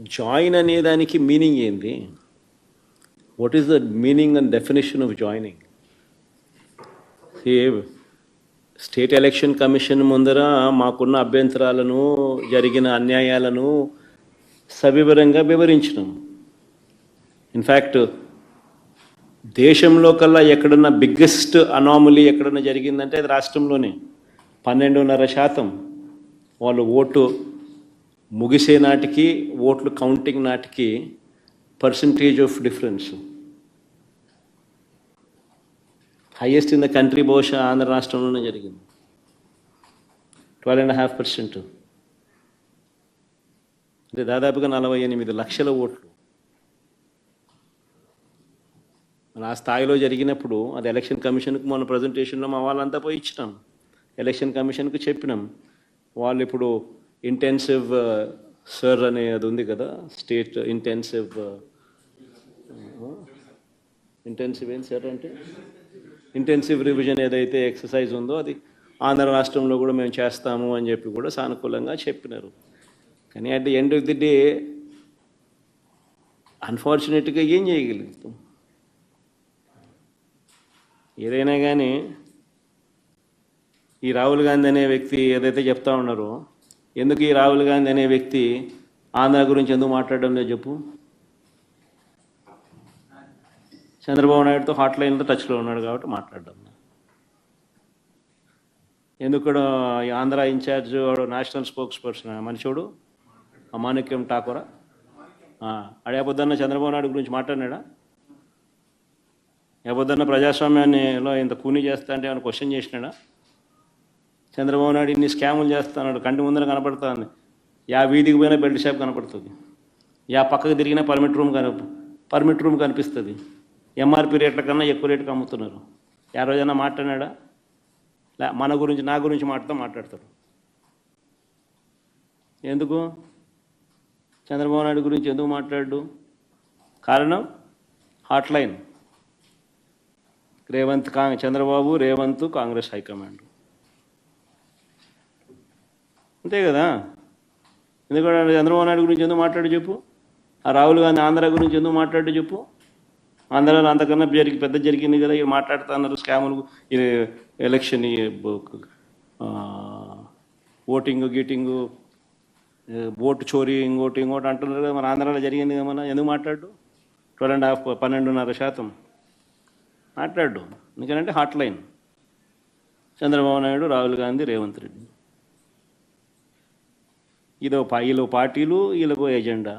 Join అనే దానికి meaning ఏంది? What is the meaning and definition of joining state election commission ముందర మాకున్న అభ్యంతరాలను జరిగిన అన్యాయాలను సవివరంగా వివరించినాం ఇన్ఫ్యాక్ట్ దేశంలో కల్లా ఎక్కడన్నా బిగ్గెస్ట్ అనామలీ ఎక్కడన్నా జరిగిందంటే అది రాష్ట్రంలోనే. పన్నెండున్నర శాతం వాళ్ళు ఓటు ముగిసే నాటికి ఓట్లు కౌంటింగ్ నాటికి percentage of difference highest in the country బహుశా ఆంధ్ర రాష్ట్రంలోనే జరిగింది. ట్వెల్వ్ అండ్ హాఫ్ పర్సెంట్ అంటే దాదాపుగా నలభై ఎనిమిది లక్షల ఓట్లు. ఆ స్థాయిలో జరిగినప్పుడు అది ఎలక్షన్ కమిషన్కు మన ప్రజెంటేషన్లో మా వాళ్ళంతా పోయి ఇచ్చినాం. ఎలక్షన్ కమిషన్కి చెప్పినాం. వాళ్ళు ఇప్పుడు ఇంటెన్సివ్ సర్ uh, అనే అది ఉంది కదా స్టేట్ ఇంటెన్సివ్ ఇంటెన్సివ్ ఏం సార్ అంటే? ఇంటెన్సివ్ రివిజన్ ఏదైతే ఎక్సర్సైజ్ ఉందో అది ఆంధ్ర రాష్ట్రంలో కూడా మేము చేస్తాము అని చెప్పి కూడా సానుకూలంగా చెప్పినారు. కానీ at the end of the day అన్ఫార్చునేట్గా ఏం చేయగలుగుతాం? ఏదైనా కానీ ఈ రాహుల్ గాంధీ అనే వ్యక్తి ఏదైతే చెప్తా ఉన్నారో ఎందుకు ఈ రాహుల్ గాంధీ అనే వ్యక్తి ఆంధ్ర గురించి ఎందుకు మాట్లాడడం లేదు చెప్పు? చంద్రబాబు నాయుడుతో హాట్ లైన్లో టచ్లో ఉన్నాడు కాబట్టి మాట్లాడడం ఎందుకు ఈ ఆంధ్ర ఇన్ఛార్జ్ వాడు నేషనల్ స్పోక్స్ పర్సన్ మనిషివాడు? అమాణిక్యం ఠాకూరా? అడే పొద్దున్న చంద్రబాబు నాయుడు గురించి మాట్లాడినాడా? పొద్దున్న ప్రజాస్వామ్యాన్నిలో ఇంత కూని చేస్తా అంటే ఏమైనా క్వశ్చన్ చేసినాడా? చంద్రబాబు నాయుడు ఇన్ని స్కాములు చేస్తున్నాడు కంటి ముందర కనపడుతుంది. యా వీధికి పోయినా బెల్ట్ షాప్ కనపడుతుంది. యా పక్కకు తిరిగినా పర్మిట్ రూమ్ కన పర్మిట్ రూమ్ కనిపిస్తుంది. ఎంఆర్పి రేట్ల కన్నా ఎక్కువ రేటుకి అమ్ముతున్నారు. యా రోజైనా మాట్లాడినాడా? లే మన గురించి నా గురించి మాట్లాడుతూ మాట్లాడతాడు. ఎందుకు? చంద్రబాబు నాయుడు గురించి ఎందుకు మాట్లాడు? కారణం? హాట్ లైన్ రేవంత్ కా చంద్రబాబు రేవంత్ కాంగ్రెస్ హైకమాండ్. అంతే కదా? ఎందుకంటే చంద్రబాబు నాయుడు గురించి ఎందుకు మాట్లాడు చెప్పు? ఆ రాహుల్ గాంధీ ఆంధ్ర గురించి ఎందుకు మాట్లాడు చెప్పు? ఆంధ్రాలో అంతకన్నా జరిగి పెద్ద జరిగింది కదా ఇవి మాట్లాడుతున్నారు స్కాములు ఇది ఎలక్షన్ ఈ ఓటింగ్ గీటింగు ఓటు చోరీ ఇంకోటి ఇంకోటి అంటున్నారు కదా మన ఆంధ్రాలో జరిగింది కదా మన ఎందుకు మాట్లాడు? ట్వెల్వ్ అండ్ హాఫ్ పన్నెండున్నర శాతం. మాట్లాడు. ఎందుకంటే హాట్ లైన్ చంద్రబాబు నాయుడు రాహుల్ గాంధీ రేవంత్ రెడ్డి. ఇదో పా- వీళ్ళు పార్టీలు వీళ్ళకు ఎజెండా